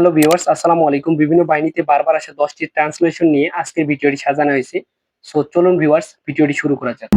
Hello viewers, আসসালামু আলাইকুম। বিভিন্ন বাহিনীতে বারবার আসা দশটি ট্রান্সলেশন নিয়ে আজকের ভিডিওটি সাজানো হয়েছে। সো চলুন ভিউয়ার্স, ভিডিওটি শুরু করা যাক।